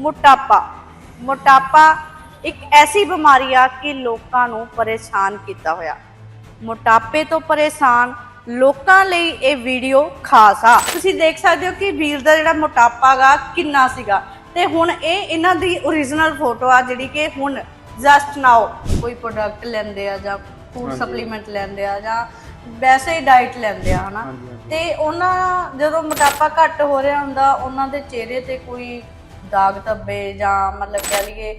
ਮੋਟਾਪਾ। ਮੋਟਾਪਾ ਇੱਕ ਐਸੀ ਬਿਮਾਰੀ ਆ ਕਿ ਲੋਕਾਂ ਨੂੰ ਪਰੇਸ਼ਾਨ ਕੀਤਾ ਹੋਇਆ। ਮੋਟਾਪੇ ਤੋਂ ਪਰੇਸ਼ਾਨ ਲੋਕਾਂ ਲਈ ਇਹ ਵੀਡੀਓ ਖਾਸ ਆ। ਤੁਸੀਂ ਦੇਖ ਸਕਦੇ ਹੋ ਕਿ ਵੀਰ ਦਾ ਜਿਹੜਾ ਮੋਟਾਪਾ ਗਾ ਕਿੰਨਾ ਸੀਗਾ। ਤੇ ਹੁਣ ਇਹ ਇਹਨਾਂ ਦੀ origignal ਫੋਟੋ ਆ ਜਿਹੜੀ ਕਿ ਹੁਣ ਜਸਟ ਨਾਓ ਕੋਈ ਪ੍ਰੋਡਕਟ ਲੈਂਦੇ ਆ ਜਾਂ ਫੂਡ। ਸਪਲੀਮੈਂਟ ਲੈਂਦੇ ਆ ਜਾਂ ਵੈਸੇ ਹੀ ਡਾਈਟ ਲੈਂਦੇ ਆ ਹਨਾ। ਤੇ ਉਹਨਾਂ ਜਦੋਂ ਮੋਟਾਪਾ ਘੱਟ ਹੋ ਰਿਹਾ ਹੁੰਦਾ ਉਹਨਾਂ ਦੇ ਚਿਹਰੇ ਤੇ ਕੋਈ ਦਾਗ ਧੱਬੇ ਜਾਂ ਮਤਲਬ ਕਹਿ ਲਈਏ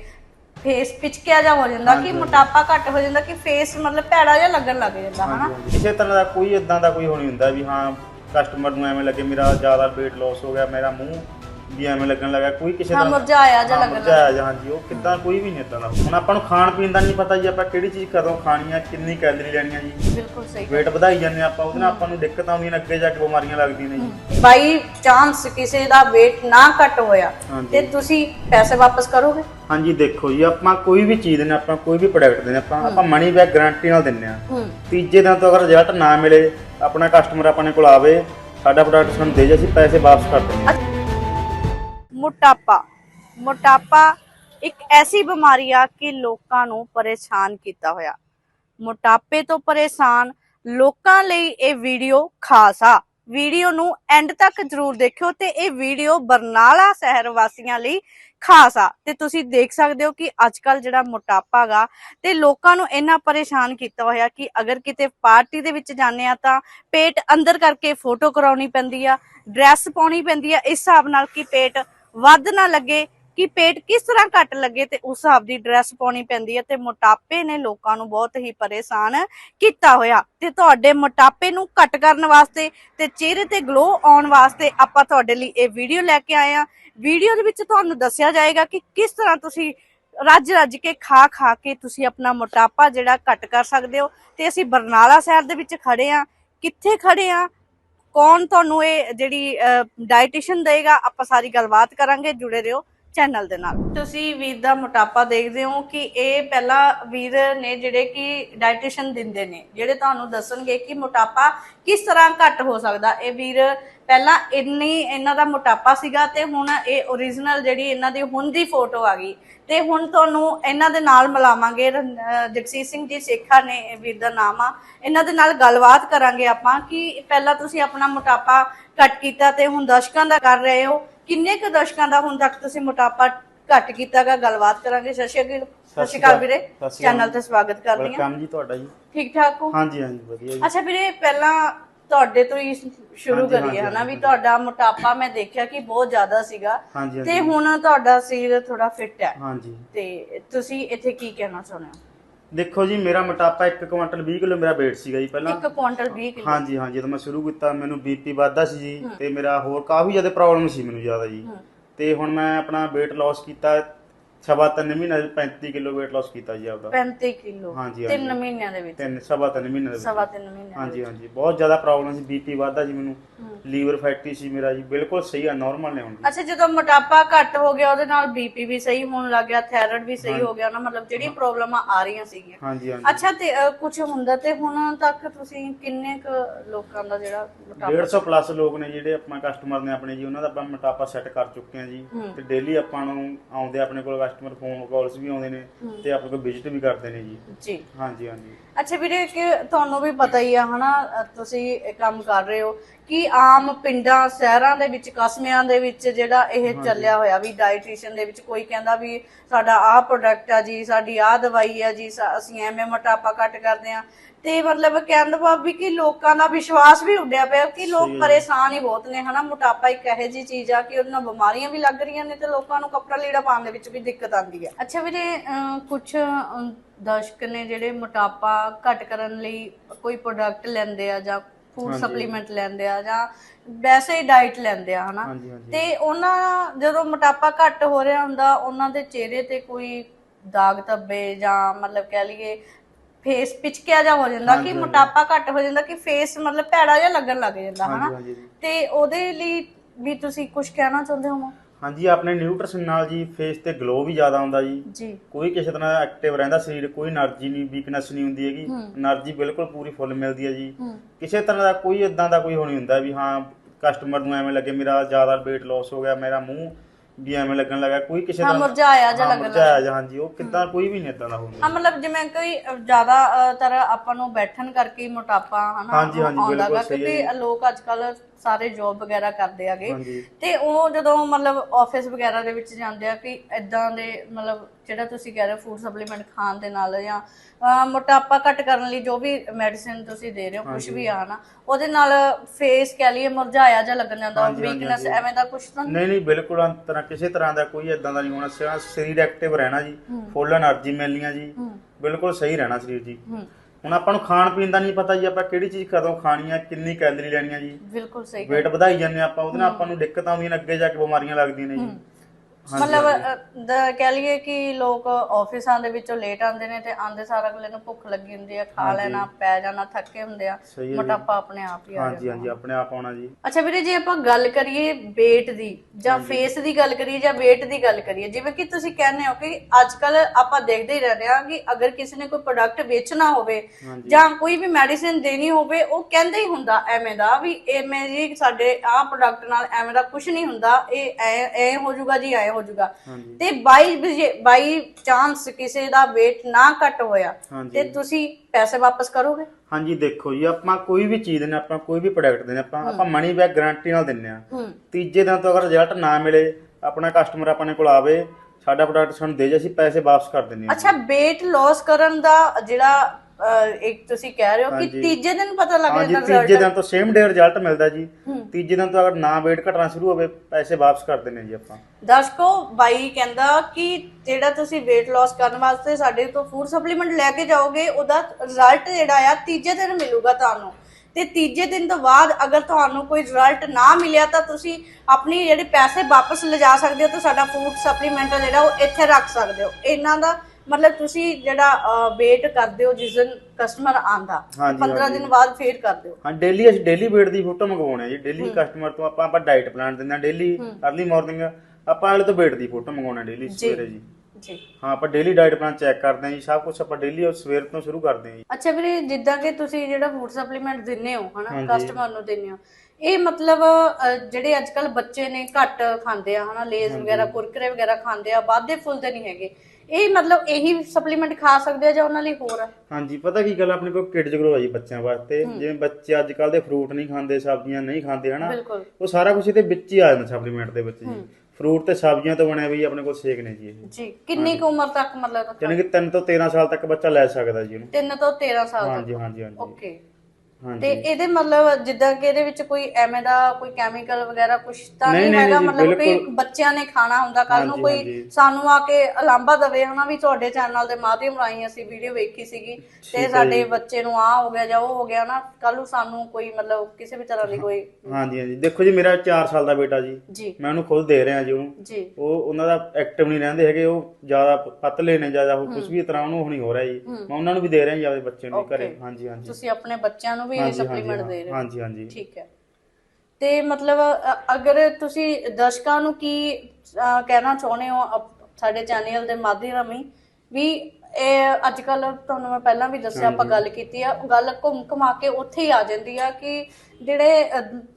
ਫੇਸ ਪਿਚਕਿਆ ਜਾ ਹੋ ਜਾਂਦਾ ਕਿ। ਮੋਟਾਪਾ ਘੱਟ ਹੋ ਜਾਂਦਾ ਕਿ ਫੇਸ ਮਤਲਬ ਭੈੜਾ ਜਿਹਾ ਲੱਗਣ ਲੱਗ ਜਾਂਦਾ ਹਨਾ। ਕਿਸੇ ਤਰ੍ਹਾਂ ਦਾ ਕੋਈ ਇਦਾਂ ਦਾ ਕੋਈ ਹੋ ਨਹੀਂ ਹੁੰਦਾ ਵੀ ਹਾਂ ਕਸਟਮਰ ਨੂੰ ਐਵੇਂ ਲੱਗੇ ਮੇਰਾ ਜ਼ਿਆਦਾ weight loss ਹੋ ਗਿਆ ਮੇਰਾ ਮੂੰਹ ਵੀ ਐਵੇਂ ਲੱਗਣ ਲੱਗਾ ਕੋਈ ਕਿਸੇ ਹਾਂ, ਮੁਰਝਾਇਆ ਜਿਹਾ ਹਾਂ, ਲੱਗਣ ਮੁਰਝਾਇਆ ਜਿਹਾ, ਹਾਂਜੀ ਉਹ ਕਿੱਦਾਂ ਕੋਈ ਵੀ ਨਹੀਂ ਇਦਾਂ ਦਾ। ਹੁਣ ਆਪਾਂ ਨੂੰ ਖਾਣ ਪੀਣ ਦਾ ਨਹੀਂ ਪਤਾ ਜੀ ਆਪਾਂ ਕਿਹੜੀ ਚੀਜ਼ ਕਦੋਂ ਖਾਣੀ ਆ ਕਿੰਨੀ ਕੈਲਰੀ ਲੈਣੀ ਆ ਜੀ। ਬਿਲਕੁਲ ਸਹੀ weight ਵਧਾਈ ਜਾਂਦੇ ਆ ਆਪਾਂ ਉਹਦੇ ਨਾਲ ਆਪਾਂ ਨੂੰ ਦਿੱਕਤਾਂ ਆਉਂਦੀਆਂ ਨੇ ਅੱਗੇ ਜਾ ਕੇ ਬਿਮਾਰੀਆਂ ਲੱਗਦੀਆਂ ਨੇ ਜੀ। ਬਾਈ ਚਾਂਸ ਕਿਸੇ ਦਾ weight ਨਾ ਘਟ ਹੋਇਆ ਹਾਂਜੀ। ਤੇ ਤੁਸੀਂ ਪੈਸੇ ਵਾਪਸ ਕਰੋਗੇ? ਹਾਂਜੀ ਦੇਖੋ ਜੀ ਆਪਾਂ ਕੋਈ ਵੀ ਚੀਜ਼ ਨੇ ਆਪਾਂ ਕੋਈ ਵੀ ਪ੍ਰੋਡਕਟ ਦੇਣੇ ਆਪਾਂ ਆਪਾਂ ਮਨੀ ਬੈਕ ਗਾਰੰਟੀ ਨਾਲ ਦਿੰਨੇ ਆ ਹੂੰ। ਤੀਜੇ ਦਿਨ ਤੋਂ ਅਗਰ ਰਿਜ਼ਲਟ ਨਾ ਮਿਲੇ ਆਪਣਾ ਕਸਟਮਰ ਆਪਣੇ ਕੋਲ ਆਵੇ ਸਾਡਾ ਪ੍ਰੋਡਕਟ ਸਾਨੂੰ ਦੇ ਜੇ ਅਸੀਂ ਪੈਸੇ ਵਾਪਸ ਕਰ ਦਿੰਦੇ ਹਾਂ। ਮੋਟਾਪਾ। ਮੋਟਾਪਾ ਇੱਕ ਐਸੀ ਬਿਮਾਰੀ ਆ ਕਿ ਲੋਕਾਂ ਨੂੰ ਪਰੇਸ਼ਾਨ ਕੀਤਾ ਹੋਇਆ। ਮੋਟਾਪੇ ਤੋਂ ਪਰੇਸ਼ਾਨ ਲੋਕਾਂ ਲਈ ਇਹ ਵੀਡੀਓ ਖਾਸ ਆ। ਵੀਡੀਓ ਨੂੰ ਐਂਡ ਤੱਕ ਜਰੂਰ ਦੇਖਿਓ ਤੇ ਇਹ ਵੀਡੀਓ ਬਰਨਾਲਾ ਸ਼ਹਿਰ ਵਾਸੀਆਂ ਲਈ ਖਾਸ ਆ। ਤੇ ਤੁਸੀਂ ਦੇਖ ਸਕਦੇ ਹੋ ਕਿ ਅੱਜ ਅੱਜਕੱਲ ਜਿਹੜਾ ਮੋਟਾਪਾ ਗਾ ਤੇ ਲੋਕਾਂ ਨੂੰ ਇੰਨਾ ਪਰੇਸ਼ਾਨ ਕੀਤਾ ਹੋਇਆ ਕਿ ਅਗਰ ਕਿਤੇ ਪਾਰਟੀ ਦੇ ਵਿੱਚ ਜਾਂਦੇ ਆ ਤਾਂ ਪੇਟ ਅੰਦਰ ਕਰਕੇ ਫੋਟੋ ਕਰਾਉਣੀ ਪੈਂਦੀ ਆ, ਡਰੈਸ ਪਾਉਣੀ ਪੈਂਦੀ ਆ, ਇਸ ਹਿਸਾਬ ਨਾਲ ਕਿ ਪੇਟ ਵੱਧ ਨਾ ਲੱਗੇ, ਕਿ ਪੇਟ ਕਿਸ ਤਰ੍ਹਾਂ ਘੱਟ ਲੱਗੇ ਤੇ ਉਸ ਹਿਸਾਬ ਦੀ ਡਰੈਸ ਪਾਉਣੀ ਪੈਂਦੀ ਹੈ ਤੇ ਮੋਟਾਪੇ ਨੇ ਲੋਕਾਂ ਨੂੰ ਬਹੁਤ ਹੀ ਪਰੇਸ਼ਾਨ ਕੀਤਾ ਹੋਇਆ। ਤੇ ਤੁਹਾਡੇ ਮੋਟਾਪੇ ਨੂੰ ਘੱਟ ਕਰਨ ਵਾਸਤੇ ਤੇ ਚਿਹਰੇ ਤੇ ਗਲੋ ਆਉਣ ਵਾਸਤੇ ਆਪਾਂ ਤੁਹਾਡੇ ਲਈ ਇਹ ਵੀਡੀਓ ਲੈ ਕੇ ਆਏ ਆ ਵੀਡੀਓ ਦੇ ਵਿੱਚ ਤੁਹਾਨੂੰ ਦੱਸਿਆ ਜਾਏਗਾ ਕਿ ਕਿਸ ਤਰ੍ਹਾਂ ਤੁਸੀਂ ਰੱਜ ਰੱਜ ਕੇ, ਖਾ ਖਾ ਕੇ ਤੁਸੀਂ ਆਪਣਾ ਮੋਟਾਪਾ ਜਿਹੜਾ ਘੱਟ ਕਰ ਸਕਦੇ ਹੋ। ਤੇ ਅਸੀਂ ਬਰਨਾਲਾ ਸ਼ਹਿਰ ਦੇ ਵਿੱਚ ਖੜੇ ਆ ਕਿੱਥੇ ਖੜੇ ਆ ਕੌਣ ਤੁਹਾਨੂੰ ਇਹ ਜਿਹੜੀ ਡਾਈਟੀਸ਼ੀਅਨ ਦੇਗਾ ਆਪਾਂ ਸਾਰੀ ਗੱਲਬਾਤ ਕਰਾਂਗੇ, ਜੁੜੇ ਰਹੋ ਚੈਨਲ ਦੇ ਨਾਲ। ਤੁਸੀਂ ਵੀਰ ਦਾ ਮੋਟਾਪਾ ਦੇਖਦੇ ਹੋ ਕਿ ਇਹ ਪਹਿਲਾਂ ਵੀਰ ਨੇ ਜਿਹੜੇ ਕਿ ਡਾਈਟੀਸ਼ੀਅਨ ਦਿੰਦੇ ਨੇ, ਜਿਹੜੇ ਤੁਹਾਨੂੰ ਦੱਸਣਗੇ ਕਿ ਮੋਟਾਪਾ ਕਿਸ ਤਰ੍ਹਾਂ ਘੱਟ ਹੋ ਸਕਦਾ। ਇਹ ਵੀਰ ਪਹਿਲਾਂ ਇੰਨੀ ਇਹਨਾਂ ਦਾ ਮੋਟਾਪਾ ਸੀਗਾ ਤੇ ਹੁਣ ਇਹ origignal ਜਿਹੜੀ ਇਹਨਾਂ ਦੀ ਹੁਣ ਦੀ ਫੋਟੋ ਆ ਗਈ। ਤੇ ਹੁਣ ਤੁਹਾਨੂੰ ਇਹਨਾਂ ਦੇ ਨਾਲ ਮਿਲਾਵਾਂਗੇ ਜਗਸੀਰ ਸਿੰਘ ਜੀ ਸੇਖਾ ਨੇ ਵੀਰ ਦਾ ਨਾਮ ਆ। ਇਹਨਾਂ ਦੇ ਨਾਲ ਗੱਲਬਾਤ ਕਰਾਂਗੇ ਆਪਾਂ ਕਿ ਪਹਿਲਾਂ ਤੁਸੀਂ ਆਪਣਾ ਮੋਟਾਪਾ ਘੱਟ ਕੀਤਾ ਤੇ ਹੁਣ ਦਸ਼ਕਾਂ ਦਾ ਕਰ ਰਹੇ ਹੋ। ਕਿੰਨੇ ਕੁ ਦਸ਼ਕਾਂ ਦਾ ਹੁਣ ਤੱਕ ਤੁਸੀਂ ਮੋਟਾਪਾ ਘੱਟ ਕੀਤਾਗਾ ਗੱਲਬਾਤ ਕਰਾਂਗੇ। ਸਤਿ ਸ਼੍ਰੀ ਅਕਾਲ ਸਤਿ ਸ਼੍ਰੀ ਅਕਾਲ ਵੀਰੇ। ਚੈਨਲ ਤੇ ਸਵਾਗਤ ਕਰਦੀ ਹਾਂ। ਵੈਲਕਮ ਜੀ ਤੁਹਾਡਾ ਜੀ। ਠੀਕ ਠਾਕ ਹੋ? ਹਾਂਜੀ ਹਾਂਜੀ ਵਧੀਆ ਜੀ। ਅੱਛਾ ਵੀਰੇ ਪਹਿਲਾਂ ਤੁਹਾਡੇ ਤੋਂ ਹੀ ਸ਼ੁਰੂ ਹਾਂਜੀ, ਕਰੀਏ ਹਾਂਜੀ, ਹਨਾ? ਵੀ ਹਾਂਜੀ। ਤੁਹਾਡਾ ਮੋਟਾਪਾ ਮੈਂ ਦੇਖਿਆ ਕਿ ਬਹੁਤ ਜ਼ਿਆਦਾ ਸੀਗਾ ਹਾਂਜੀ ਤੇ ਹੁਣ ਤੁਹਾਡਾ ਸਰੀਰ ਥੋੜਾ ਫਿੱਟ ਹੈ। ਹਾਂਜੀ। ਤੇ ਤੁਸੀਂ ਇੱਥੇ ਕੀ ਕਹਿਣਾ ਚਾਹੁੰਦੇ ਹੋ? ਦੇਖੋ ਜੀ ਮੇਰਾ ਮੋਟਾਪਾ 1 ਕੁਇੰਟਲ 20 ਕਿਲੋ ਮੇਰਾ weight ਸੀਗਾ ਜੀ ਪਹਿਲਾਂ। ਇੱਕ ਕੁਆਂਟਲ 20 ਕਿਲੋ। ਹਾਂਜੀ ਹਾਂਜੀ ਜਦੋਂ ਮੈਂ ਸ਼ੁਰੂ ਕੀਤਾ ਮੈਨੂੰ ਬੀਪੀ ਵੱਧਦਾ ਸੀ ਜੀ ਤੇ ਮੇਰਾ ਹੋਰ ਕਾਫੀ ਜ਼ਿਆਦਾ ਪ੍ਰੋਬਲਮ ਸੀ ਮੈਨੂੰ ਜ਼ਿਆਦਾ ਜੀ। ਤੇ ਹੁਣ ਮੈਂ ਆਪਣਾ weight loss ਕੀਤਾ ਸਵਾ ਤਿੰਨ ਮਹੀਨੇ 'ਚ 35 ਕਿਲੋ weight loss ਕੀਤਾ ਜੀ ਆਪਦਾ। 35 ਕਿਲੋ। ਹਾਂਜੀ, ਤਿੰਨ ਹਾਂਜੀ। ਮਹੀਨਿਆਂ ਦੇ ਵਿੱਚ। ਤਿੰਨ ਸਵਾ ਤਿੰਨ ਮਹੀਨੇ ਦੇ ਵਿੱਚ। ਸਵਾ ਤਿੰਨ ਮਹੀਨਿਆਂ ਦੇ ਹਾਂਜੀ ਹਾਂਜੀ। ਬਹੁਤ ਜ਼ਿਆਦਾ ਪ੍ਰੋਬਲਮ ਸੀ ਬੀਪੀ ਵੱਧਦਾ ਸੀ ਮੈਨੂੰ। ਲੀਵਰ ਫੈਟੀ ਸੀ ਮੇਰਾ ਜੀ ਬਿਲਕੁਲ ਸਹੀ ਆ ਨਾਰਮਲ ਨੇ ਹੁਣ ਜੀ। ਅੱਛਾ ਜਦੋਂ ਮੋਟਾਪਾ ਘੱਟ ਹੋ ਗਿਆ ਉਹਦੇ ਨਾਲ ਬੀਪੀ ਵੀ ਸਹੀ ਹੋਣ ਲੱਗ ਗਿਆ ਥਾਇਰਾਇਡ ਵੀ ਸਹੀ। ਹੋ ਗਿਆ ਨਾ ਮਤਲਬ ਜਿਹੜੀ ਪ੍ਰੋਬਲਮਾਂ ਆ ਰਹੀਆਂ ਸੀਗੀਆਂ। ਹਾਂਜੀ ਹਾਂਜੀ। ਅੱਛਾ ਤੇ ਕੁਝ ਹੁੰਦਾ ਤੇ ਹੁਣ ਤੱਕ ਤੁਸੀਂ ਕਿੰਨੇ ਕੁ ਲੋਕਾਂ ਦਾ ਜਿਹੜਾ ਮੋਟਾਪਾ 150 ਪਲੱਸ ਲੋਕ ਨੇ ਜਿਹੜੇ ਆਪਾਂ ਕਸਟਮਰ ਨੇ ਆਪਣੇ ਜੀ ਉਹਨਾਂ ਦਾ ਆਪਾਂ ਮੋਟਾਪਾ ਸੈੱਟ ਕਰ ਚੁੱਕੇ ਆ ਜੀ। ਹੂੰ। ਤੇ ਡੇਲੀ ਆਪਾਂ ਨੂੰ ਆਉਂਦੇ ਆਪਣੇ ਕੋਲ ਕਸਟਮਰ ਫੋਨ ਕਾਲਸ ਵੀ ਆਉਂਦੇ ਨੇ ਤੇ ਆਪਣੇ ਕੋਲ ਵਿਜ਼ਿਟ ਵੀ ਕਰਦੇ ਨੇ ਜੀ। ਜੀ। ਹਾਂਜੀ ਹਾਂਜੀ। ਅੱਛਾ ਵੀਰੇ ਕਿ ਤੁਹਾਨੂੰ ਵੀ ਪਤਾ ਹੀ ਆ ਹਨਾ ਅ, ਤੁਸੀਂ ਇਹ ਕੰਮ ਕਰ ਰਹੇ ਹੋ ਕਿ ਆਮ ਪਿੰਡਾਂ ਸ਼ਹਿਰਾਂ ਦੇ ਵਿੱਚ ਕਸਬਿਆਂ ਦੇ ਵਿੱਚ ਜਿਹੜਾ ਇਹ ਚੱਲਿਆ ਹੋਇਆ ਵੀ ਡਾਈਟੀਸ਼ੀਅਨ ਦੇ ਵਿੱਚ ਕੋਈ ਕਹਿੰਦਾ ਵੀ ਸਾਡਾ ਆਹ ਪ੍ਰੋਡਕਟ ਆ ਜੀ ਸਾਡੀ ਆਹ ਦਵਾਈ ਆ ਜੀ ਸਾ- ਅਸੀਂ ਐਵੇਂ ਮੋਟਾਪਾ ਘੱਟ ਕਰਦੇ ਆ ਤੇ ਮਤਲਬ ਕਹਿਣ ਦਾ ਭਾਵ ਵੀ ਕਿ ਲੋਕਾਂ ਦਾ ਵਿਸ਼ਵਾਸ ਵੀ ਉੱਡਿਆ ਪਿਆ ਕਿ ਲੋਕ। ਪਰੇਸ਼ਾਨ ਹੀ ਬਹੁਤ ਨੇ ਹਨਾ? ਮੋਟਾਪਾ ਇੱਕ ਇਹੋ ਜਿਹੀ ਚੀਜ਼ ਆ ਕਿ ਉਹਦੇ ਨਾਲ ਬਿਮਾਰੀਆਂ ਵੀ ਲੱਗ ਰਹੀਆਂ ਨੇ ਤੇ ਲੋਕਾਂ ਨੂੰ ਕੱਪੜਾ ਲੀੜਾ ਪਾਉਣ ਦੇ ਵਿੱਚ ਵੀ ਦਿੱਕਤ ਆਉਂਦੀ ਹੈ ਅੱਛਾ ਵੀਰੇ ਕੁਝ ਦਰਸ਼ਕ ਨੇ ਜਿਹੜੇ ਮੋਟਾਪਾ ਘੱਟ ਕਰਨ ਲਈ ਕੋਈ ਪ੍ਰੋਡਕਟ ਲੈਂਦੇ ਆ ਜਾਂ ਫੂਡ। ਸਪਲੀਮੈਂਟ ਲੈਂਦੇ ਆ ਜਾਂ ਵੈਸੇ ਹੀ ਡਾਈਟ ਲੈਂਦੇ ਆ ਹਨਾ ਹਾਂਜੀ ਹਾਂਜੀ ਤੇ ਉਹਨਾਂ ਜਦੋਂ ਮੋਟਾਪਾ ਘੱਟ ਹੋ ਰਿਹਾ ਹੁੰਦਾ ਉਹਨਾਂ ਦੇ ਚਿਹਰੇ ਤੇ ਕੋਈ ਦਾਗ ਧੱਬੇ ਜਾਂ ਮਤਲਬ ਕਹਿ ਲਈਏ ਫੇਸ ਪਿਚਕਿਆ ਜਾ ਹੋ ਜਾਂਦਾ ਕਿ ਹਾਂਜੀ। ਮੋਟਾਪਾ ਘੱਟ ਹੋ ਜਾਂਦਾ ਕਿ ਫੇਸ ਮਤਲਬ ਭੈੜਾ ਜਿਹਾ ਲੱਗਣ ਲੱਗ ਜਾਂਦਾ ਹਨਾ ਹਾਂਜੀ। ਤੇ ਉਹਦੇ ਲਈ ਵੀ ਤੁਸੀਂ ਕੁਝ ਕਹਿਣਾ ਚਾਹੁੰਦੇ ਹੋ ਹਾਂਜੀ ਆਪਣੇ ਨਿਊਟ੍ਰੀਸ਼ਨ ਨਾਲ ਜੀ ਫੇਸ ਤੇ ਗਲੋ ਵੀ ਜ਼ਿਆਦਾ ਆਉਂਦਾ ਜੀ। ਕੋਈ ਕਿਸੇ ਤਰ੍ਹਾਂ ਐਕਟਿਵ ਰਹਿੰਦਾ ਸਰੀਰ ਕੋਈ એનર્ਜੀ ਨਹੀਂ ਵੀਕਨੈਸ ਨਹੀਂ ਹੁੰਦੀ ਹੈਗੀ। એનર્ਜੀ ਬਿਲਕੁਲ ਪੂਰੀ ਫੁੱਲ ਮਿਲਦੀ ਹੈ ਜੀ। ਕਿਸੇ ਤਰ੍ਹਾਂ ਦਾ ਕੋਈ ਇਦਾਂ ਦਾ ਕੋਈ ਹੋ ਹੁੰਦਾ ਵੀ ਹਾਂ ਕਸਟਮਰ ਨੂੰ ਐਵੇਂ ਲੱਗੇ ਮੇਰਾ ਜ਼ਿਆਦਾ weight loss ਹੋ ਗਿਆ ਮੇਰਾ ਮੂੰਹ ਵੀ ਐਵੇਂ ਲੱਗਣ ਲੱਗਾ ਕੋਈ ਕਿਸੇ ਦਾ ਹਾਂ ਮੁਰਝਾਇਆ ਜਾਂ ਲੱਗਣ ਲੱਗਾ। ਮੁਰਝਾਇਆ ਹਾਂਜੀ ਉਹ ਕਿੱਦਾਂ ਕੋਈ ਵੀ ਨਹੀਂ ਇਦਾਂ ਦਾ ਹੁੰਦਾ। ਹਾਂ ਮਤਲਬ ਜਿਵੇਂ ਕੋਈ ਜ਼ਿਆਦਾ ਤਰ੍ਹਾਂ ਆਪਾਂ ਨੂੰ ਬੈਠਣ ਕਰਕੇ ਮੋਟਾਪਾ ਹਨਾ ਹਾਂਜੀ ਹਾਂਜੀ ਬਿਲਕੁਲ ਸਹੀ ਕਿਉਂਕਿ ਲੋਕ ਅੱਜ ਕੱਲ ਸਾਰੇ ਜੌਬ ਵਗੈਰਾ ਕਰਦੇ ਆਗੇ। ਤੇ ਉਹ ਜਦੋਂ ਮਤਲਬ ਆਫਿਸ ਵਗੈਰਾ ਦੇ ਵਿੱਚ ਜਾਂਦੇ ਆ ਕਿ ਇਦਾਂ ਦੇ ਮਤਲਬ ਜਿਹੜਾ ਤੁਸੀਂ ਕਹਿ ਰਹੇ ਫੂਡ ਸਪਲੀਮੈਂਟ ਖਾਣ ਦੇ ਨਾਲ ਜਾਂ ਮੋਟਾਪਾ ਘਟ ਕਰਨ ਲਈ ਜੋ ਵੀ ਮੈਡੀਸਿਨ ਤੁਸੀਂ ਦੇ ਰਹੇ ਹੋ ਕੁਝ ਵੀ ਆ ਨਾ ਉਹਦੇ ਨਾਲ ਫੇਸ ਕਹਿ ਲਈਏ ਮੁਰਝਾਇਆ ਜਾਂ ਲੱਗਣ ਜਾਂਦਾ ਵੀਕਨੈਸ ਐਵੇਂ ਦਾ ਕੁਝ ਤਾਂ ਨਹੀਂ ਨਹੀਂ ਬਿਲਕੁਲ ਅੰਤਰਾ ਕਿਸੇ ਤਰ੍ਹਾਂ ਦਾ ਕੋਈ ਇਦਾਂ ਦਾ ਨਹੀਂ ਹੋਣਾ ਸਿਰਫ ਸਰੀਰ ਐਕਟਿਵ ਰਹਿਣਾ ਜੀ ਫੁੱਲ એનર્ਜੀ ਮਿਲਣੀ ਆ ਜੀ ਬਿਲਕੁਲ ਸਹੀ ਰਹਿਣਾ ਸਰੀਰ ਜੀ। ਹੁਣ ਆਪਾਂ ਨੂੰ ਖਾਣ ਪੀਣ ਦਾ ਨਹੀਂ ਪਤਾ ਜੀ ਆਪਾਂ ਕਿਹੜੀ ਚੀਜ਼ ਕਦੋਂ ਖਾਣੀ ਆ ਕਿੰਨੀ ਕੈਲਰੀ ਲੈਣੀ ਆ ਜੀ। ਬਿਲਕੁਲ ਸਹੀ weight ਵਧਾਈ ਜਾਂਦੇ ਆ ਆਪਾਂ ਉਹਦੇ ਨਾਲ ਆਪਾਂ ਨੂੰ ਦਿੱਕਤਾਂ ਆਉਂਦੀਆਂ ਨੇ ਅੱਗੇ ਜਾ ਕੇ ਬਿਮਾਰੀਆਂ ਲੱਗਦੀਆਂ ਨੇ ਜੀ। ਮਤਲਬ ਹਾਂਜੀ। ਅ, ਦ- ਕਹਿ ਲਈਏ ਕਿ ਲੋਕ ਆਫਿਸਾਂ ਦੇ ਵਿੱਚੋਂ ਲੇਟ ਆਉਂਦੇ ਨੇ ਤੇ ਆਉਂਦੇ ਸਾਰ ਅਗਲੇ ਨੂੰ ਭੁੱਖ ਲੱਗੀ ਹੁੰਦੀ ਆ ਖਾ ਲੈਣਾ ਪੈ ਜਾਣਾ ਥੱਕੇ ਹੁੰਦੇ ਆ ਸਹੀ ਹੈ ਜੀ। ਮੋਟਾਪਾ ਆਪਣੇ ਆਪ ਹੀ ਆ ਹਾਂਜੀ ਹਾਂਜੀ ਆਪਣੇ ਆਪ ਆਉਣਾ ਜੀ ਅੱਛਾ ਵੀਰੇ ਜੇ ਆਪਾਂ ਗੱਲ ਕਰੀਏ weight ਦੀ ਜਾਂ ਫੇਸ ਦੀ ਗੱਲ ਕਰੀਏ ਜਾਂ weight ਦੀ ਗੱਲ ਕਰੀਏ ਜਿਵੇਂ ਕਿ ਤੁਸੀਂ ਕਹਿੰਦੇ ਹੋ ਕਿ ਅੱਜ ਕੱਲ ਆਪਾਂ ਦੇਖਦੇ ਹੀ ਰਹਿੰਦੇ ਆ ਕਿ ਅਗਰ ਕਿਸੇ ਨੇ ਕੋਈ ਪ੍ਰੋਡਕਟ ਵੇਚਣਾ ਹੋਵੇ ਹਾਂਜੀ। ਜਾਂ ਕੋਈ ਵੀ ਮੈਡੀਸਿਨ ਦੇਣੀ ਹੋਵੇ ਉਹ ਕਹਿੰਦਾ ਹੀ ਹੁੰਦਾ ਐਵੇਂ ਦਾ ਵੀ ਐਵੇਂ ਜੀ ਸਾਡੇ ਆਹ ਪ੍ਰੋਡਕਟ ਨਾਲ ਐਵੇਂ ਦਾ ਕੁਝ ਨਹੀਂ ਹੁੰਦਾ ਇਹ ਐ ਐ ਹੋ ਜਾਊਗਾ ਜੀ ਐ ਹੋ ਜਾਊਗਾ ਹਾਂਜੀ। ਤੇ ਬਾਈ ਬਾਈ ਚਾਂਸ ਕਿਸੇ ਦਾ weight ਨਾ ਘਟ ਹੋਇਆ ਤੇ ਤੁਸੀਂ ਪੈਸੇ ਵਾਪਸ ਕਰੋਗੇ? ਹਾਂਜੀ ਦੇਖੋ ਜੀ ਆਪਾਂ ਕੋਈ ਵੀ ਚੀਜ਼ ਨੇ ਆਪਾਂ ਕੋਈ ਵੀ ਪ੍ਰੋਡਕਟ ਦੇਣੇ ਆਪਾਂ ਆਪਾਂ ਮਨੀ ਬੈਕ ਗਾਰੰਟੀ ਨਾਲ ਦਿੰਨੇ ਆ ਹੂੰ। ਤੀਜੇ ਦਿਨ ਤੋਂ ਅਗਰ ਰਿਜ਼ਲਟ ਨਾ ਮਿਲੇ ਆਪਣਾ ਕਸਟਮਰ ਆਪਣੇ ਕੋਲ ਆਵੇ ਸਾਡਾ ਪ੍ਰੋਡਕਟ ਸਾਨੂੰ ਦੇ ਜੇ ਅਸੀਂ ਪੈਸੇ ਵਾਪਸ ਕਰ ਦਿੰਨੇ ਆ ਅੱਛਾ weight loss ਕਰਨ ਦਾ ਜਿਹੜਾ ਅਹ, ਇੱਕ ਤੁਸੀਂ ਕਹਿ ਰਹੇ ਹੋ ਕਿ ਹਾਂਜੀ। ਤੀਜੇ ਦਿਨ ਪਤਾ ਲੱਗ ਹਾਂਜੀ ਜਾਂਦਾ ਤੀਜੇ result? ਦਿਨ ਤੋਂ ਸੇਮ ਡੇ ਰਿਜ਼ਲਟ ਮਿਲਦਾ ਜੀ ਹੂੰ। ਤੀਜੇ ਦਿਨ ਤੋਂ ਅਗਰ ਨਾ weight ਘਟਣਾ ਸ਼ੁਰੂ ਹੋਵੇ ਪੈਸੇ ਵਾਪਸ ਕਰ ਦਿੰਨੇ ਜੀ ਆਪਾਂ ਦਰਸ਼ਕੋ ਬਾਈ ਕਹਿੰਦਾ ਕਿ ਜਿਹੜਾ ਤੁਸੀਂ weight loss ਕਰਨ ਵਾਸਤੇ ਸਾਡੇ ਤੋਂ ਫੂਡ ਸਪਲੀਮੈਂਟ ਲੈ ਕੇ ਜਾਓਗੇ ਉਹਦਾ ਰਿਜ਼ਲਟ ਜਿਹੜਾ ਆ ਤੀਜੇ ਦਿਨ ਮਿਲੂਗਾ ਤੁਹਾਨੂੰ ਤੇ ਤੀਜੇ ਦਿਨ ਤੋਂ ਬਾਅਦ ਅਗਰ ਤੁਹਾਨੂੰ ਕੋਈ ਰਿਜ਼ਲਟ ਨਾ ਮਿਲਿਆ ਤਾਂ ਤੁਸੀਂ ਆਪਣੀ ਜਿਹੜੇ ਪੈਸੇ ਵਾਪਸ ਲਿਜਾ ਸਕਦੇ ਹੋ ਤੇ ਸਾਡਾ ਫੂਡ ਸਪਲੀਮੈਂਟ ਜਿਹੜਾ ਉਹ ਇੱਥੇ ਰੱਖ ਸਕਦੇ ਹੋ ਇਹਨਾਂ ਦਾ ਮਤਲਬ ਤੁਸੀਂ ਜਿਹੜਾ ਵੇਟ ਕਰਦੇ ਹੋ ਜਿਸ ਦਿਨ ਕਸਟਮਰ ਆਂਦਾ ਹਾਂਜੀ, 15 ਹਾਂਜੀ। ਦਿਨ ਬਾਅਦ ਫੇਰ ਕਰਦੇ ਹੋ। ਹਾਂ ਡੇਲੀ ਅਸੀਂ ਡੇਲੀ weight ਦੀ ਫੋਟੋ ਮੰਗਵਾਉਣੇ ਆ ਜੀ। ਡੇਲੀ ਕਸਟਮਰ ਤੋਂ ਆਪਾਂ ਆਪਾਂ ਡਾਈਟ ਪਲਾਨ ਦਿੰਦੇ ਆ ਡੇਲੀ ਅਰਲੀ ਮਾਰਨਿੰਗ ਆਪਾਂ ਵਾਲੇ ਤੋਂ weight ਦੀ ਫੋਟੋ ਮੰਗਵਾਉਣਾ ਡੇਲੀ ਸਵੇਰੇ ਜੀ। ਜੀ। ਹਾਂ ਆਪਾਂ ਡੇਲੀ ਡਾਈਟ ਪਲਾਨ ਚੈੱਕ ਕਰਦੇ ਆ ਜੀ। ਸਭ ਕੁਝ ਆਪਾਂ ਡੇਲੀ ਸਵੇਰ ਤੋਂ ਸ਼ੁਰੂ ਕਰਦੇ ਆ ਜੀ। ਅੱਛਾ ਵੀਰੇ ਜਿੱਦਾਂ ਕਿ ਤੁਸੀਂ ਜਿਹੜਾ ਫੂਡ ਸਪਲੀਮੈਂਟ ਦਿੰਨੇ ਹੋ ਹਨਾ ਹਾਂਜੀ। ਕਸਟਮਰ ਨੂੰ ਦਿੰਨੇ ਹੋ ਇਹ ਮਤਲਬ ਅਹ, ਜਿਹੜੇ ਅੱਜ ਕੱਲ ਬੱਚੇ ਨੇ ਘੱਟ ਖਾਂਦੇ ਆ ਹਨਾ ਲੇਜ਼ ਵਗੈਰਾ ਕੁਰਕਰੇ ਵਗੈਰਾ ਖਾਂਦੇ ਆ ਵਾਧੇ ਫੁੱਲਦੇ ਨਹੀਂ ਹੈਗੇ। ਇਹ ਮਤਲਬ ਇਹੀ ਸਪਲੀਮੈਂਟ ਖਾ ਸਕਦੇ ਆ ਜਾਂ ਉਹਨਾਂ ਲਈ ਹੋਰ ਆ? ਹਾਂਜੀ ਪਤਾ ਕੀ ਗੱਲ ਆ, ਆਪਣੇ ਕੋਲ ਕਿਡਜ਼ ਗਰੋ ਆ ਜੀ ਬੱਚਿਆਂ ਵਾਸਤੇ। ਜਿਵੇਂ ਬੱਚੇ ਅੱਜ ਕੱਲ ਦੇ ਫਰੂਟ ਨਹੀਂ ਖਾਂਦੇ ਸਬਜ਼ੀਆਂ ਨਹੀਂ ਖਾਂਦੇ ਹਨਾ? ਬਿਲਕੁਲ। ਉਹ ਸਾਰਾ ਕੁਝ ਇਹਦੇ ਵਿੱਚ ਹੀ ਆ ਜਾਂਦਾ ਸਪਲੀਮੈਂਟ ਦੇ ਵਿੱਚ ਜੀ। ਫਰੂਟ ਤੇ ਸਬਜ਼ੀਆਂ ਤੋਂ ਬਣਿਆ ਵੀ ਆਪਣੇ ਕੋਲ ਸ਼ੇਕ ਨੇ ਜੀ ਇਹ। ਜੀ ਕਿੰਨੀ ਕੁ ਉਮਰ ਤੱਕ ਮਤਲਬ ਯਾਨੀ ਕਿ 3 ਤੋਂ 13 ਸਾਲ ਤੱਕ ਬੱਚਾ ਲੈ ਸਕਦਾ ਜੀ ਇਹਨੂੰ। 3 ਤੋਂ 13 ਸਾਲ ਤੱਕ? ਹਾਂਜੀ ਹਾਂਜੀ ਹਾਂਜੀ। ਓਕੇ ਤੇ ਇਹਦੇ ਮਤਲਬ ਜਿੱਦਾਂ ਕਿ ਇਹਦੇ ਵਿੱਚ ਕੋਈ ਐਵੇਂ ਦਾ ਕੋਈ ਕੈਮੀਕਲ ਵਗੈਰਾ ਕੁਝ ਤਾਂ ਨਹੀਂ, ਨਹੀਂ ਨਹੀਂ, ਹੈਗਾ ਮਤਲਬ ਕੋਈ ਬਿਲਕੁਲ। ਬੱਚਿਆਂ ਨੇ ਖਾਣਾ ਹੁੰਦਾ ਕੱਲ ਨੂੰ ਹਾਂਜੀ, ਕੋਈ ਹਾਂਜੀ। ਸਾਨੂੰ ਆ ਕੇ ਅਲਾਂਬਾ ਦਵੇ ਹਨਾ ਵੀ ਤੁਹਾਡੇ ਚੈਨਲ ਦੇ ਮਾਧਿਅਮ ਰਾਹੀਂ ਅਸੀਂ ਵੀਡੀਓ ਵੇਖੀ ਸੀਗੀ ਤੇ ਹੈ ਸਾਡੇ ਜੀ। ਬੱਚੇ ਨੂੰ ਆ ਹੋ ਗਿਆ ਜਾਂ ਉਹ ਹੋ ਗਿਆ ਨਾ ਕੱਲ ਨੂੰ ਸਾਨੂੰ ਕੋਈ ਮਤਲਬ ਕਿਸੇ ਵੀ ਤਰ੍ਹਾਂ ਦੀ ਕੋਈ ਹਾਂਜੀ ਹਾਂਜੀ। ਦੇਖੋ ਜੀ ਮੇਰਾ 4 ਸਾਲ ਦਾ ਬੇਟਾ ਜੀ। ਜੀ। ਮੈਂ ਉਹਨੂੰ ਖੁਦ ਦੇ ਰਿਹਾ ਜੀ ਉਹਨੂੰ। ਜੀ। ਉਹ ਉਹਨਾਂ ਦਾ ਐਕਟਿਵ ਨਹੀਂ ਰਹਿੰਦੇ ਹੈਗੇ ਉਹ ਜ਼ਿਆਦਾ ਪ- ਪਤਲੇ ਨੇ ਜ਼ਿਆਦਾ ਉਹ ਕੁਝ ਵੀ ਤਰ੍ਹਾਂ ਉਹਨੂੰ ਉਹ ਨਹੀਂ ਹੋ ਰਿਹਾ ਜੀ। ਮੈਂ ਉਹਨਾਂ ਨੂੰ ਵੀ ਦੇ ਰਿਹਾ ਜੀ ਆਪਦੇ ਬੱਚੇ ਨੂੰ ਘਰੇ। Okay. ਹਾਂਜੀ ਹਾਂਜੀ। ਤੁਸੀਂ ਆਪਣੇ ਬੱਚਿਆਂ ਨੂੰ ਵੀ ਇਹ ਹਾਂਜੀ, ਸਪਲੀਮੈਂਟ ਦੇ ਰਹੇ ਹੋ। ਹਾਂਜੀ ਹਾਂਜੀ। ਠੀਕ ਹੈ। ਤੇ ਮਤਲਬ ਅ- ਅਗਰ ਤੁਸੀਂ ਦਰਸ਼ਕਾਂ ਨੂੰ ਕੀ ਅ, ਕਹਿਣਾ ਚਾਹੁੰਦੇ ਹੋ ਅਪ- ਸਾਡੇ ਚੈਨਲ ਦੇ ਮਾਧਿਅਮ ਰਾਹੀਂ ਵੀ ਇਹ ਅੱਜ ਕੱਲ ਤੁਹਾਨੂੰ ਮੈਂ ਪਹਿਲਾਂ ਵੀ ਦੱਸਿਆ ਆਪਾਂ ਗੱਲ ਕੀਤੀ ਆ ਗੱਲ ਘੁੰਮ ਘੁਮਾ ਕੇ ਉੱਥੇ ਹੀ ਆ ਜਾਂਦੀ ਆ ਕਿ ਜਿਹੜੇ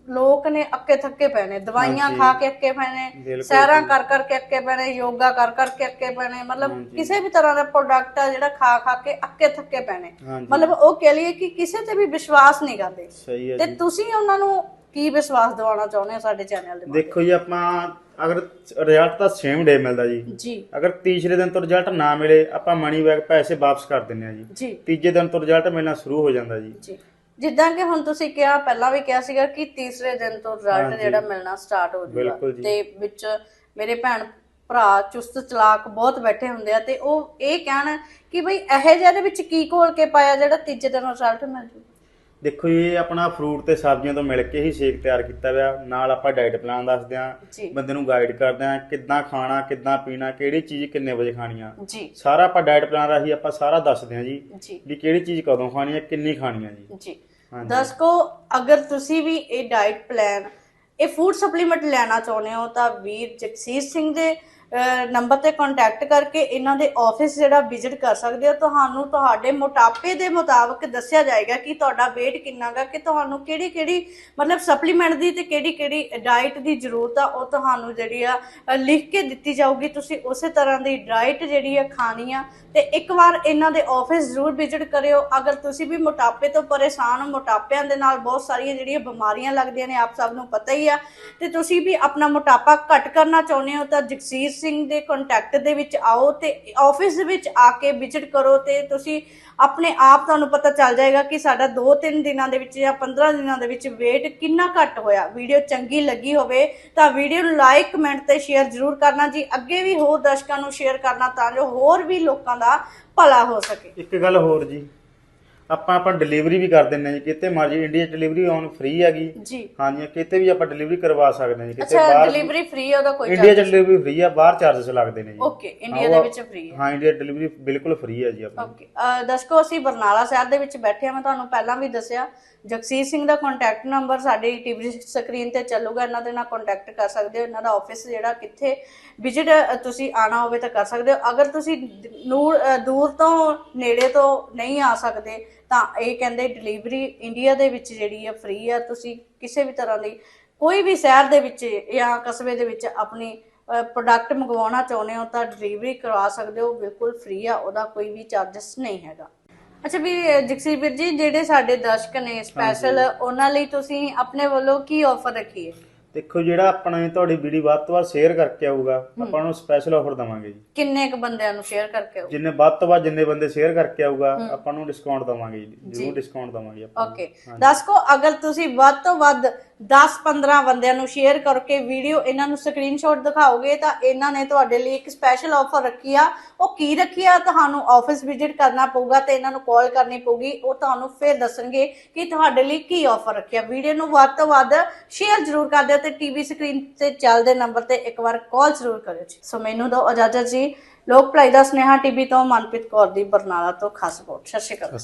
ਲੋਕ ਨੇ ਅੱਕੇ ਥੱਕੇ ਪਏ ਨੇ ਦਵਾਈਆਂ ਹਾਂਜੀ। ਖਾ ਕੇ ਅੱਕੇ ਪਏ ਨੇ ਬਿਲਕੁਲ ਸੈਰਾਂ ਕਰ ਕਰਕੇ ਅੱਕੇ ਪਏ ਨੇ ਯੋਗਾ ਕਰ ਕਰਕੇ ਅੱਕੇ ਪਏ ਨੇ ਮਤਲਬ ਹਾਂਜੀ। ਕਿਸੇ ਵੀ ਤਰ੍ਹਾਂ ਦਾ ਪ੍ਰੋਡਕਟ ਆ ਜਿਹੜਾ ਖਾ ਖਾ ਕੇ ਅੱਕੇ ਥੱਕੇ ਪਏ ਨੇ। ਹਾਂਜੀ। ਮਤਲਬ ਉਹ ਕਹਿ ਲਈਏ ਕਿ ਕਿਸੇ ਤੇ ਵੀ ਵਿਸ਼ਵਾਸ ਨਹੀਂ ਕਰਦੇ। ਸਹੀ ਹੈ ਤੇ ਜੀ। ਤੁਸੀਂ ਉਹਨਾਂ ਨੂੰ ਕੀ ਵਿਸ਼ਵਾਸ ਦਿਵਾਉਣਾ ਚਾਹੁੰਦੇ ਹੋ ਸਾਡੇ ਚੈਨਲ ਦੇ ਦੇਖੋ ਜੀ ਆਪਾਂ ਅਗਰ ਰਿਜ਼ਲਟ ਤਾਂ ਸੇਮ ਡੇ ਮਿਲਦਾ ਜੀ? ਜੀ। ਅਗਰ ਤੀਸਰੇ ਦਿਨ ਤੋਂ ਰਿਜ਼ਲਟ ਨਾ ਮਿਲੇ ਆਪਾਂ ਮਨੀ ਬੈਕ ਪੈਸੇ ਵਾਪਸ ਕਰ ਦਿੰਨੇ ਆ ਜੀ। ਜੀ। ਤੀਜੇ ਦਿਨ ਤੋਂ ਰਿਜ਼ਲਟ ਮਿਲਣਾ ਸ਼ੁਰੂ ਹੋ ਜਾਂਦਾ ਜੀ। ਜੀ। ਜਿੱਦਾਂ ਕਿ ਹੁਣ ਤੁਸੀਂ ਕਿਹਾ ਪਹਿਲਾਂ ਵੀ ਕਿਹਾ ਸੀਗਾ ਕਿ ਤੀਸਰੇ ਦਿਨ ਤੋਂ ਰਿਜ਼ਲਟ। ਜਿਹੜਾ ਮਿਲਣਾ ਸਟਾਰਟ ਹੋ ਬਿਲਕੁਲ ਜਾਊਗਾ ਜੀ। ਤੇ ਵਿੱਚ ਮੇਰੇ ਭੈਣ ਭਰਾ ਚੁਸਤ ਚਲਾਕ ਬਹੁਤ ਬੈਠੇ ਹੁੰਦੇ ਆ ਤੇ ਉਹ ਇਹ ਕਹਿਣ ਕਿ ਬਈ ਇਹੋ ਜਿਹੇ ਦੇ ਵਿੱਚ ਕੀ ਘੋਲ ਕੇ ਪਾਇਆ ਜਿਹੜਾ ਤੀਜੇ ਦਿਨ ਰਿਜ਼ਲਟ ਮਿਲ ਜੂ? ਦੇਖੋ ਜੀ ਇਹ ਆਪਣਾ ਫਰੂਟ ਤੇ ਸਬਜ਼ੀਆਂ ਤੋਂ ਮਿਲ ਕੇ ਹੀ ਸ਼ੇਕ ਤਿਆਰ ਕੀਤਾ ਹੋਇਆ। ਨਾਲ ਆਪਾਂ ਡਾਈਟ ਪਲਾਨ ਦੱਸਦੇ ਆਂ ਜੀ। ਬੰਦੇ ਨੂੰ ਗਾਈਡ ਕਰਦੇ ਆਂ ਕਿੱਦਾਂ ਖਾਣਾ ਕਿੱਦਾਂ ਪੀਣਾ ਕਿਹੜੀ ਚੀਜ਼ ਕਿੰਨੇ ਵਜੇ ਖਾਣੀ ਆ। ਜੀ। ਸਾਰਾ ਆਪਾਂ ਡਾਈਟ ਪਲਾਨ ਰਾਹੀਂ ਆਪਾਂ ਸਾਰਾ ਦੱਸਦੇ ਆਂ ਜੀ ਜੀ। ਵੀ ਕਿਹੜੀ ਚੀਜ਼ ਕਦੋਂ ਖਾਣੀ ਹੈ ਕਿੰਨੀ ਖਾਣੀ ਹੈ ਜੀ। ਜੀ। ਹਾਂਜੀ। ਦਰਸ਼ਕੋ ਅਗਰ ਤੁਸੀਂ ਵੀ ਇਹ ਡਾਈਟ ਪਲਾਨ ਇਹ ਫੂਡ ਸਪਲੀਮੈਂਟ ਲੈਣਾ ਚਾਹੁੰਦੇ ਹੋ ਤਾਂ ਵੀਰ ਜਗਸੀਰ ਸਿੰਘ ਦੇ ਨੰਬਰ ਤੇ ਕੰਟੈਕਟ ਕਰਕੇ ਇਹਨਾਂ ਦੇ ਆਫਿਸ ਜਿਹੜਾ ਵਿਜ਼ਿਟ ਕਰ ਸਕਦੇ ਹੋ, ਤੁਹਾਨੂੰ ਤੁਹਾਡੇ ਮੋਟਾਪੇ ਦੇ ਮੁਤਾਬਕ ਦੱਸਿਆ ਜਾਏਗਾ ਕਿ ਤੁਹਾਡਾ weight ਕਿੰਨਾ ਗਾ ਕਿ ਤੁਹਾਨੂੰ ਕਿਹੜੀ ਕਿਹੜੀ ਮਤਲਬ ਸਪਲੀਮੈਂਟ ਦੀ ਤੇ ਕਿਹੜੀ ਕਿਹੜੀ ਡਾਈਟ ਦੀ ਜ਼ਰੂਰਤ ਆ, ਉਹ ਤੁਹਾਨੂੰ ਜਿਹੜੀ ਆ ਲਿਖ ਕੇ ਦਿੱਤੀ ਜਾਊਗੀ। ਤੁਸੀਂ ਉਸੇ ਤਰ੍ਹਾਂ ਦੀ ਡਾਈਟ ਜਿਹੜੀ ਆ ਖਾਣੀ ਆ ਤੇ ਇੱਕ ਵਾਰ ਇਹਨਾਂ ਦੇ ਆਫਿਸ ਜ਼ਰੂਰ ਵਿਜ਼ਿਟ ਕਰਿਓ। ਅਗਰ ਤੁਸੀਂ ਵੀ ਮੋਟਾਪੇ ਤੋਂ ਪਰੇਸ਼ਾਨ ਹੋ, ਮੋਟਾਪਿਆਂ ਦੇ ਨਾਲ ਬਹੁਤ ਸਾਰੀਆਂ ਜਿਹੜੀਆਂ ਬਿਮਾਰੀਆਂ ਲੱਗਦੀਆਂ ਨੇ, ਆਪ ਸਭ ਨੂੰ ਪਤਾ ਹੀ ਆ, ਤੇ ਤੁਸੀਂ ਵੀ ਆਪਣਾ ਮੋਟਾਪਾ ਘੱਟ ਕਰਨਾ ਚਾਹੁੰਦੇ ਹੋ ਤਾਂ ਜਗਸੀਰ ਸਿੰਘ ਦੇ ਕੰਟੈਕਟ ਦੇ ਵਿੱਚ ਆਓ ਤੇ ਆਫਿਸ ਵਿੱਚ ਆ ਕੇ ਵਿਜ਼ਿਟ ਕਰੋ ਤੇ ਤੁਸੀਂ ਆਪਣੇ ਆਪ ਤੁਹਾਨੂੰ ਪਤਾ ਚੱਲ ਜਾਏਗਾ ਕਿ ਸਾਡਾ 2-3 ਦਿਨਾਂ ਦੇ ਵਿੱਚ ਜਾਂ 15 ਦਿਨਾਂ ਦੇ ਵਿੱਚ weight ਕਿੰਨਾ ਘੱਟ ਹੋਇਆ। ਵੀਡੀਓ ਚੰਗੀ ਲੱਗੀ ਹੋਵੇ ਤਾਂ ਵੀਡੀਓ ਨੂੰ ਲਾਈਕ ਕਮੈਂਟ ਤੇ ਸ਼ੇਅਰ ਜ਼ਰੂਰ ਕਰਨਾ ਜੀ। ਅੱਗੇ ਵੀ ਹੋਰ ਦਰਸ਼ਕਾਂ ਨੂੰ ਸ਼ੇਅਰ ਕਰਨਾ ਤਾਂ ਜੋ ਹੋਰ ਵੀ ਲੋਕਾਂ ਦਾ ਭਲਾ ਹੋ ਸਕੇ। ਇੱਕ ਗੱਲ ਹੋਰ ਜੀ। ਆਪਾਂ ਆਪਾਂ ਡਿਲੀਵਰੀ ਵੀ ਕਰ ਦਿੰਨੇ ਜੀ। ਕਿਤੇ ਮਰਜ਼ੀ ਇੰਡੀਆ ਡਿਲੀਵਰੀ ਆਨ ਫ੍ਰੀ ਹੈਗੀ। ਜੀ। ਹਾਂਜੀ ਕਿਤੇ ਵੀ ਆਪਾਂ ਡਿਲੀਵਰੀ ਕਰਵਾ ਸਕਦੇ ਹਾਂ ਜੀ। ਕਿਤੇ ਅੱਛਾ ਬਾਹਰ ਡਿਲੀਵਰੀ ਫ੍ਰੀ ਹੈ ਉਹਦਾ ਕੋਈ ਇੰਡੀਆ ਚ ਡਿਲੀਵਰੀ ਫ੍ਰੀ ਆ ਬਾਹਰ ਚਾਰजेस ਲੱਗਦੇ ਨੇ ਜੀ। ਓਕੇ ਇੰਡੀਆ ਦੇ ਵਿੱਚ ਫ੍ਰੀ ਹੈ ਹਾਂ ਇੰਡੀਆ ਡਿਲੀਵਰੀ ਬਿਲਕੁਲ ਫ੍ਰੀ ਹੈ ਜੀ ਆਪਣੀ। ਓਕੇ ਦਰਸ਼ਕੋ ਅਸੀਂ ਬਰਨਾਲਾ ਸ਼ਹਿਰ ਦੇ ਵਿੱਚ ਬੈਠੇ ਹਾਂ। ਮੈਂ ਤੁਹਾਨੂੰ ਪਹਿਲਾਂ ਵੀ ਦੱਸਿਆ ਜਗਸੀਰ ਸਿੰਘ ਦਾ ਕੰਟੈਕਟ ਨੰਬਰ ਸਾਡੀ ਟੀਵੀ ਸਕਰੀਨ ਤੇ ਚੱਲੂਗਾ, ਇਹਨਾਂ ਦੇ ਨਾਲ ਕੰਟੈਕਟ ਕਰ ਸਕਦੇ ਹੋ, ਇਹਨਾਂ ਦਾ ਆਫਿਸ ਜਿਹੜਾ ਕਿੱਥੇ ਵਿਜ਼ਿਟ ਤੁਸੀਂ ਆਣਾ ਹੋਵੇ ਤਾਂ ਕਰ ਸਕਦੇ ਹੋ। ਅਗਰ ਤੁਸੀਂ ਨੂਰ ਦੂਰ ਤੋਂ ਨੇੜੇ ਤੋਂ ਨਹੀਂ ਆ ਸਕਦੇ, ਤਾਂ ਇਹ ਕਹਿੰਦੇ ਡਿਲੀਵਰੀ ਇੰਡੀਆ ਦੇ ਵਿੱਚ ਜਿਹੜੀ ਹੈ ਫ੍ਰੀ ਆ। ਤੁਸੀਂ ਕਿਸੇ ਵੀ ਤਰ੍ਹਾਂ ਦੀ ਕੋਈ ਵੀ ਸ਼ਹਿਰ ਦੇ ਵਿੱਚ ਜਾਂ ਕਸਬੇ ਦੇ ਵਿੱਚ ਆਪਣੀ ਪ੍ਰੋਡਕਟ ਮੰਗਵਾਉਣਾ ਚਾਹੁੰਦੇ ਹੋ ਤਾਂ ਡਿਲੀਵਰੀ ਕਰਵਾ ਸਕਦੇ ਹੋ। ਬਿਲਕੁਲ ਫ੍ਰੀ ਆ, ਉਹਦਾ ਕੋਈ ਵੀ ਚਾਰजेस ਨਹੀਂ ਹੈਗਾ। ਅੱਛਾ ਵੀ ਜਗਸੀਰ ਵੀਰ ਜੀ ਜਿਹੜੇ ਸਾਡੇ ਦਰਸ਼ਕ ਨੇ ਸਪੈਸ਼ਲ ਉਹਨਾਂ ਲਈ ਤੁਸੀਂ ਆਪਣੇ ਵੱਲੋਂ ਕੀ ਆਫਰ ਰੱਖੀ ਹੈ? ਦੇਖੋ ਜਿਹੜਾ ਆਪਣਾ ਤੁਹਾਡੀ ਵੀਡੀਓ ਵੱਧ ਤੋਂ ਵੱਧ ਸ਼ੇਅਰ ਕਰਕੇ ਆਊਗਾ ਆਪਾਂ ਨੂੰ ਸਪੈਸ਼ਲ ਆਫਰ ਦਵਾਂਗੇ ਜੀ। ਕਿੰਨੇ ਕੁ ਬੰਦਿਆਂ ਨੂੰ ਸ਼ੇਅਰ ਕਰਕੇ ਆਓ ਜਿੰਨੇ ਵੱਧ ਤੋਂ ਵੱਧ ਜਿੰਨੇ ਬੰਦੇ ਸ਼ੇਅਰ ਕਰਕੇ ਆਊਗਾ ਆਪਾਂ ਨੂੰ ਡਿਸਕਾਊਂਟ ਦਵਾਂਗੇ ਜੀ। ਜ਼ਰੂਰ ਡਿਸਕਾਊਂਟ ਦਵਾਂਗੇ ਆਪਾਂ ਓਕੇ ਦਰਸ਼ਕੋ ਅਗਰ ਤੁਸੀਂ ਵੱਧ ਤੋਂ ਵੱਧ 10-15 ਬੰਦਿਆਂ ਨੂੰ ਸ਼ੇਅਰ ਕਰਕੇ ਵੀਡੀਓ ਇਹਨਾਂ ਨੂੰ ਸਕਰੀਨਸ਼ਾਟ ਦਿਖਾਓਗੇ ਤਾਂ ਇਹਨਾਂ ਨੇ ਤੁਹਾਡੇ ਲਈ ਇੱਕ ਸਪੈਸ਼ਲ ਆਫਰ ਰੱਖੀ ਆ। ਉਹ ਕੀ ਰੱਖੀ ਆ? ਤੁਹਾਨੂੰ ਆਫਿਸ ਵਿਜ਼ਿਟ ਕਰਨਾ ਪਊਗਾ ਤੇ ਇਹਨਾਂ ਨੂੰ ਕਾਲ ਕਰਨੀ ਪਊਗੀ। ਉਹ ਤੁਹਾਨੂੰ ਫਿਰ ਦੱਸਣਗੇ ਕਿ ਤੁਹਾਡੇ ਲਈ ਕੀ ਆਫਰ ਰੱਖਿਆ ਵੀਡੀਓ ਨੂੰ ਵੱਧ ਤੋਂ ਵੱਧ ਸ਼ੇਅਰ ਜ਼ਰੂਰ ਕਰ ਦਿਓ ਤੇ ਟੀਵੀ ਸਕਰੀਨ ਤੇ ਚੱਲਦੇ ਨੰਬਰ ਤੇ ਇੱਕ ਵਾਰ ਕਾਲ ਜ਼ਰੂਰ ਕਰਿਓ ਜੀ। ਸੋ ਮੈਨੂੰ ਦਿਓ ਇਜਾਜ਼ਤ ਜੀ। ਲੋਕ ਭਲਾਈ ਦਾ ਸੁਨੇਹਾ ਟੀਵੀ ਤੋਂ ਮਨਪ੍ਰੀਤ ਕੌਰ ਦੀ ਬਰਨਾਲਾ ਤੋਂ ਖਾਸ ਰਿਪੋਰਟ। ਸਤਿ ਸ਼੍ਰੀ ਅਕਾਲ।